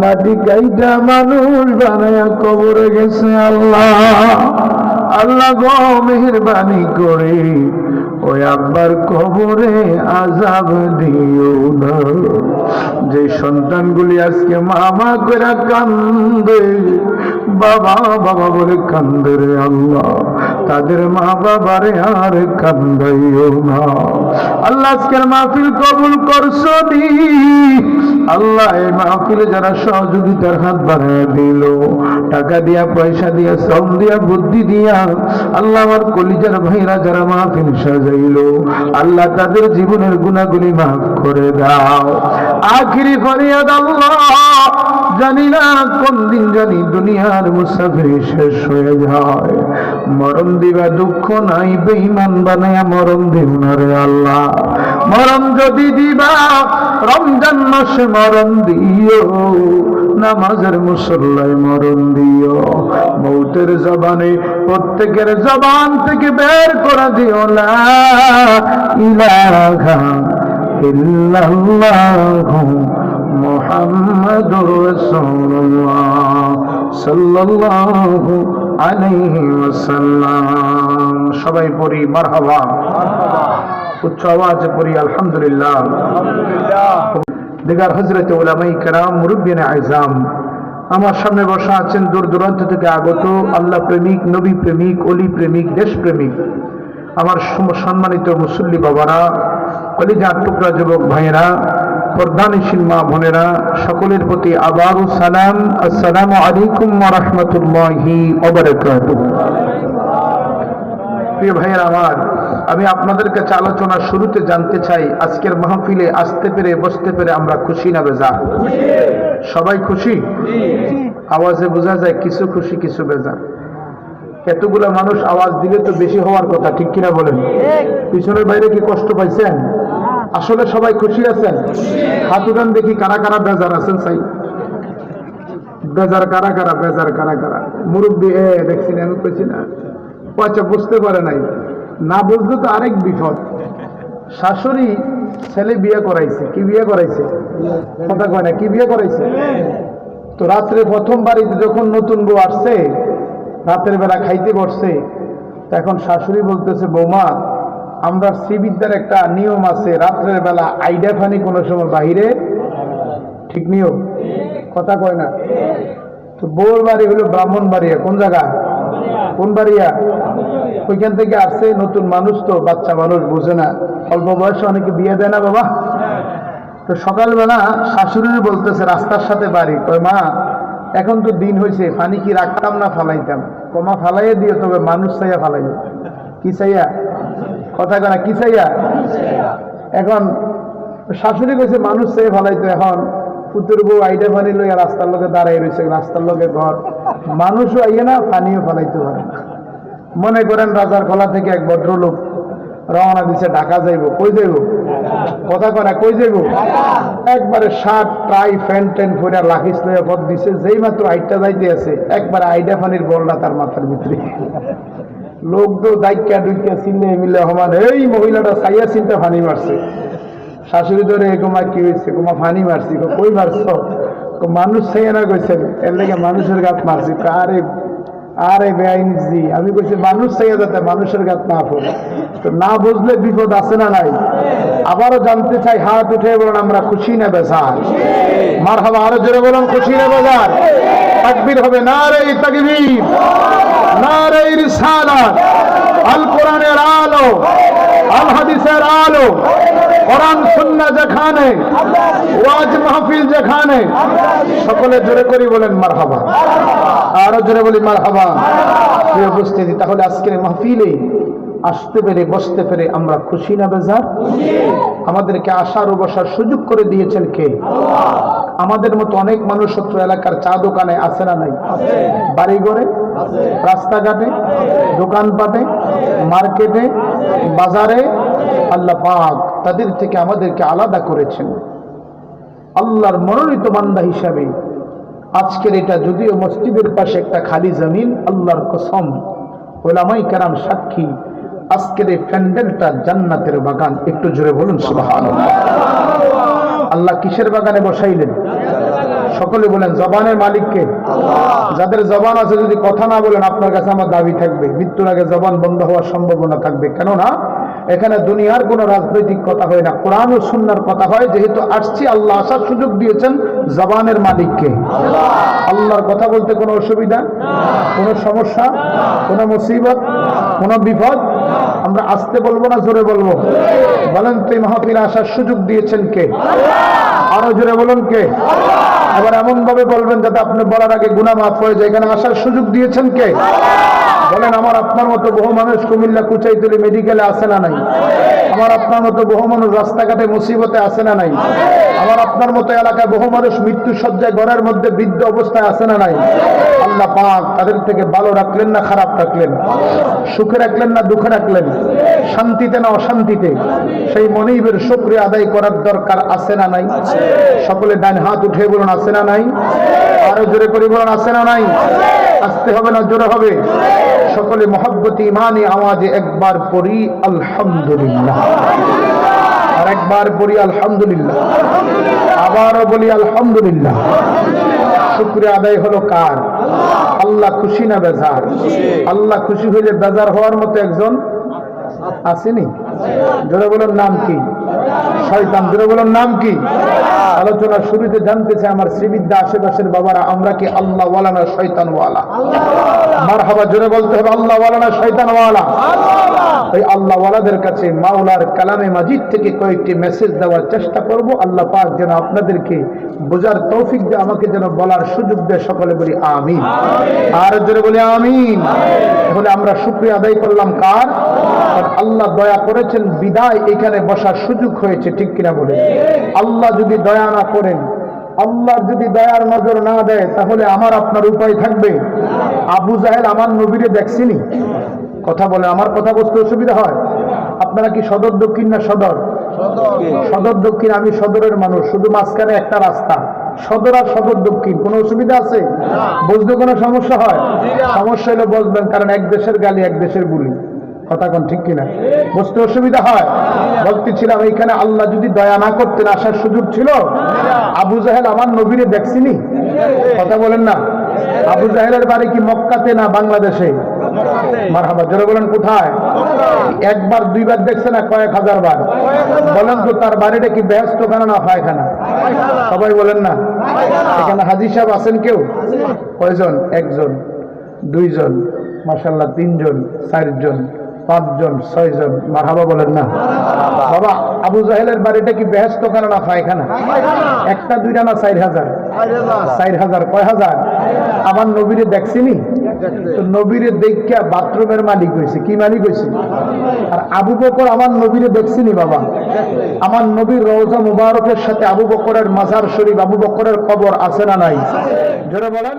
মাটি গাইটা মানুষ বানায়া কবরে গেছে আল্লাহ। আল্লাহ গো মেহরবানি করে ওই আব্বার কবরে আজাব দিও না। যে সন্তানগুলি আজকে মামা করে কান্দে, বাবা বাবা বলে কান্দে রে আল্লাহ। তাদের মা বাবারে আর কান্দাইও না। আল্লাহ আজকের মাহফিল কবুল করছ দি আল্লাহ এই মাহফিলে যারা সহযোগিতার হাত বাড়ায় দিল, টাকা দিয়া, পয়সা দিয়া, শ্রম দিয়া, বুদ্ধি দিয়া, আল্লাহ আমার কলিজার ভাইরা যারা মাহফিল সাজাইল আল্লাহ তাদের জীবনের গুণাগুলি মাফ করে দাও। আখিরি ফরিয়াদ আল্লাহ, জানি না কোন দিন জানি দুনিয়ার মুসাফির শেষ হয়ে যায়। মরণ দিবা দুঃখ নাই, বেঈমান বানায়া মরণ দিও না রে আল্লাহ। মরণ যদি দিবা, রমজান মাসে মরণ দিও, নামাজের মুসল্লায় মরণ দিও। মৌতের জবানে প্রত্যেকের জবান থেকে বের করে দিও লা ইলাহা ইল্লাল্লাহু মুহাম্মাদুর রাসূলুল্লাহ সাল্লাল্লাহু আলাইহি ওয়াসাল্লাম। সবাই পড়ি, মারহাবা। উচ্চ আওয়াজে পড়ি আলহামদুলিল্লাহ। দিগার হজরত ওলামাই কেরাম মুরব্বিন আইজাম আমার সামনে বসা আছেন দূর দূরান্ত থেকে আগত আল্লাহ প্রেমিক নবী প্রেমিক অলি প্রেমিক দেশ প্রেমিক। আমার সম্মানিত মুসল্লি বাবারা কলিজা টুকরা যুবক ভাইয়েরা প্রধানশীল মা বোনেরা সকলের প্রতি আবারও সালাম আসসালামু আলাইকুম রহমতুল্লাহি প্রিয় ভাইয়েরা আমার আমি আপনাদের কাছে আলোচনার শুরুতে জানতে চাই আজকের মাহফিলে আসতে পেরে বসতে পেরে আমরা খুশি না বেজা? সবাই খুশি? আওয়াজে বোঝা যায় কিছু খুশি কিছু বেজা। এতগুলো মানুষ আওয়াজ দিলে তো বেশি হওয়ার কথা ঠিক কিনা বলেন? পিছনের বাইরে কি কষ্ট পাইছেন? আসলে সবাই খুশি আছেন? হাত উঠান দেখি কারা কারা বেজার আছেন সাই। বেজার কারা কারা বেজার কারা কারা? মুরব্বী এ দেখছি না, আমি কইছি না। আচ্ছা বুঝতে পারে নাই। না বুঝলে তো আরেক বিপদ। শাশুড়ি ছেলে বিয়ে করাইছে। কি বিয়ে করাইছে? কথা কয় না, কি বিয়ে করাইছে? তো রাত্রে প্রথম বাড়িতে যখন নতুন বউ আসছে, রাতের বেলা খাইতে বসছে, তখন শাশুড়ি বলতেছে, বৌমা, আমরা শ্রীবিদ্যার একটা নিয়ম আছে, রাত্রের বেলা আইডা ফানি কোনো সময় বাহিরে ঠিক নিয়ম? কথা কয় না। তো বউর বাড়ি হলো ব্রাহ্মণ বাড়িয়া কোন জায়গা? কোন বাড়িয়া? ওইখান থেকে আসছে, নতুন মানুষ তো, বাচ্চা মানুষ বুঝে না। অল্প বয়সে অনেকে বিয়ে দেয় না বাবা। তো সকালবেলা শাশুড়ি বলতেছে, রাস্তার সাথে বাড়ি। কয়, মা, এখন তো দিন হয়েছে পানি কি রাখতাম না ফালাইতাম? কমা ফালাইয়া দিও, তবে মানুষ চাইয়া ফালাই কি চাইয়া? কথা কনা কি চাইয়া? এখন শাশুড়ি কইছে, মানুষ চাই ফালাইতো, এখন পুতুর বউ আইডা পানি লইয়া রাস্তার লোকে দাঁড়াই রয়েছে রাস্তার লোকে ঘর। মানুষও আইয়ে না, পানিও ফালাইতে পারে না। মনে করেন রাজার খোলা থেকে এক ভদ্রলোক রওনা দিছে, ঢাকা যাইব। কই যাইব? কথা করা কই যাইব? একবারে শার্ট, টাই ফ্যান ট্যান পরে লাখিস লইয়া পথ দিছে, যেই মাত্র আইটা যাইতে আছে, একবার আইডা পানির বলটা তার মাথার ভিতরে। লোক তো দাইকা ডুইকা চিনলে মিলে সমান, এই মহিলাটা সাইয়া চিন্তা ফানি মারছে। শাশুড়ি ধরে কুমা কি হয়েছে কুমা ফানি মারছি। কই মারছ? মানুষ সাইয়া না কইছেন এর লেগে মানুষের গাত মারছি। আরে আরে বেআইন জি। আমি বলছি, মানুষ চাইয়া যাতে মানুষের গাত না পড়ে। তো না বুঝলে বিপদ আছে না নাই? আবারও জানতে চাই, হাত উঠে বলেন, আমরা খুশি না বেজার? মার হাবা আরও জোরে বলুন, খুশি না বেজার? তাকবীর হবে না রে তাকবীর না রে রিসালাত। আল কোরআনের আলো, আল হাদিসের আলো কোরআন, সুন্নাহ যেখানে, ওয়াজ মাহফিল যেখানে, সকলে জোরে করি বলেন মার মারহাবা। আরও জোরে বলি মারহাবা। প্রিয় উপস্থিতি, তাহলে আজকের মাহফিলে আসতে পেরে, বসতে পেরে আমরা খুশি না বেজার? আমাদেরকে আসার ও বসার সুযোগ করে দিয়েছেন কে? আমাদের মতো অনেক মানুষ শত্রু এলাকার চা দোকানে আছে না নাই? বাড়ি ঘরে? রাস্তাঘাটে? দোকানপাটে? মার্কেটে? বাজারে? আল্লাহ পাক তাদের থেকে আমাদেরকে আলাদা করেছেন। আল্লাহর মনোনীত বান্দা হিসাবে আজকের এটা যদিও মসজিদের পাশে একটা খালি জমিন, আল্লাহর কসম, ওলামাই কেরাম সাক্ষী, আজকের এই প্যান্ডেলটা জান্নাতের বাগান। একটু জোরে বলুন আল্লাহ কিসের বাগানে বসাইলেন? সকলে বলেন, জবানের মালিককে। যাদের জবান আছে, যদি কথা না বলেন, আপনার কাছে আমার দাবি থাকবে। মৃত্যুর আগে জবান বন্ধ হওয়ার সম্ভাবনা থাকবে। কেননা এখানে দুনিয়ার কোনো রাজনৈতিক কথা হয় না, কোরআন ও সুন্নার কথা হয়। যেহেতু আসছি, আল্লাহ আসার সুযোগ দিয়েছেন জবানের মালিককে। আল্লাহর কথা বলতে কোনো অসুবিধা, কোনো সমস্যা, কোনো মুসিবত, কোনো বিপদ? আমরা আসতে বলব না জোরে বলব? বলেন তুই মাহফিল আসার সুযোগ দিয়েছেন কে? আরও জোরে বলুন কে? আবার এমন ভাবে বলবেন যাতে আপনি বলার আগে গুণা মাফ হয়ে যায়। এখানে আসার সুযোগ দিয়েছেন কে? বলেন, আমার আপনার মতো বহু মানুষ কুমিল্লা, কুচাইতুলি, মেডিকেলে আসে না নাই? আমার আপনার মতো বহু মানুষ রাস্তাঘাটে মুসিবতে আসে না নাই? আমার আপনার মতো এলাকায় বহু মানুষ মৃত্যু সজ্জায় ঘরের মধ্যে বৃদ্ধ অবস্থায় আসে না নাই? আল্লাহ পাক তাদের থেকে ভালো রাখলেন না খারাপ রাখলেন? সুখে রাখলেন না দুঃখে রাখলেন? শান্তিতে না অশান্তিতে? সেই মনিবের শুক্রিয়া আদায় করার দরকার আছে না নাই? সকলে ডান হাত উঠে বলুন, আছে না নাই? আরও জোরে করে বলুন, আছে না নাই? আসতে হবে না, জোরে হবে। সকলে মহব্বতি মানে আওয়াজে একবার পড়ি, আলহামদুলিল্লাহ। আর একবার পড়ি, আলহামদুলিল্লাহ। আবারও বলি, আলহামদুলিল্লাহ। শুক্রিয়া আদায় হলো কার? আল্লাহ খুশি না বেজার? আল্লাহ খুশি হইলে বেজার হওয়ার মতো একজন আসেনি? জোরে বলুন নাম কি? শয়তান জোরে বলুন নাম কি? আলোচনা শুরুতে জানতে চাই আমার শ্রীবিদ্যা আশেপাশের বাবারা আমরা কি আল্লাহ ওয়ালা না শয়তান ওয়ালা? মার হাবা জোরে বলতে হবে আল্লাহ ওয়ালা না শয়তান ওয়ালা? ওই আল্লাহ ওয়ালাদের কাছে মাওলার কালামে মাজিদ থেকে কয়েকটি মেসেজ দেওয়ার চেষ্টা করব। আল্লাহ পাক যেন আপনাদেরকে বোঝার তৌফিক দিয়ে আমাকে যেন বলার সুযোগ দেয় সকলে বলি আমিন। আর জোরে বলি আমিন। তাহলে আমরা শুক্রিয়া আদায় করলাম কার? আল্লাহ দয়া করেছেন বিদায় এখানে বসার সুযোগ হয়েছে ঠিক কিনা বলে? আল্লাহ যদি দয়া না করেন আল্লাহ যদি দয়ার নজর না দেয় তাহলে আমার আপনার উপায় থাকবে। আবু জাহেল আমার নবীরে দেখছিনি? কথা বলে আমার কথা বুঝতে অসুবিধা হয়? আপনারা কি সদর দক্ষিণ না সদর? সদর দক্ষিণ আমি সদরের মানুষ শুধু মাঝখানে একটা রাস্তা। সদর আর সদর দক্ষিণ কোনো অসুবিধা আছে? বুঝতে কোনো সমস্যা হয়? সমস্যা হলে বসবেন কারণ এক দেশের গালি এক দেশের বুলি। কথা কোন ঠিক কিনা? বুঝতে অসুবিধা হয়। বলতেছিলাম, এইখানে আল্লাহ যদি দয়া না করতেন, আসার সুযোগ ছিল? আবু জাহেল আমার নবীরে দেখছিনি? কথা বলেন না। আবু জাহেলের বাড়ি কি মক্কাতে না বাংলাদেশে? মারহাবা, জোরে বলেন কোথায়? একবার, দুইবার দেখছে না কয়েক হাজার বার? বলেন তো, তার বাড়িটা কি ব্যস্ত খানা না পায়খানা? সবাই বলেন না। এখানে হাজি সাহেব আছেন কেউ? কয়জন? একজন, দুইজন মাসাল্লাহ তিনজন, চারজন। পাঁচজন, ছয়জন। মারহাবা বলেন না? বাবা, আবু জাহেলের বাড়িটা কি বেহেস্ত খানা না পায়খানা? একটা, দুইটা না চার হাজার? চার হাজার, কয় হাজার? আমার নবীরে দেখছিনি? নবীরে দেখা বাথরুমের মালিক হয়েছে কি মালিক হয়েছে আর আবু বকর আমার নবীরে দেখছিনি, বাবা? আমার নবীর রওজা মুবারকের সাথে আবু বকরের মাজার শরীফ, আবু বকরের কবর আছে না নাই? জোরে বলেন।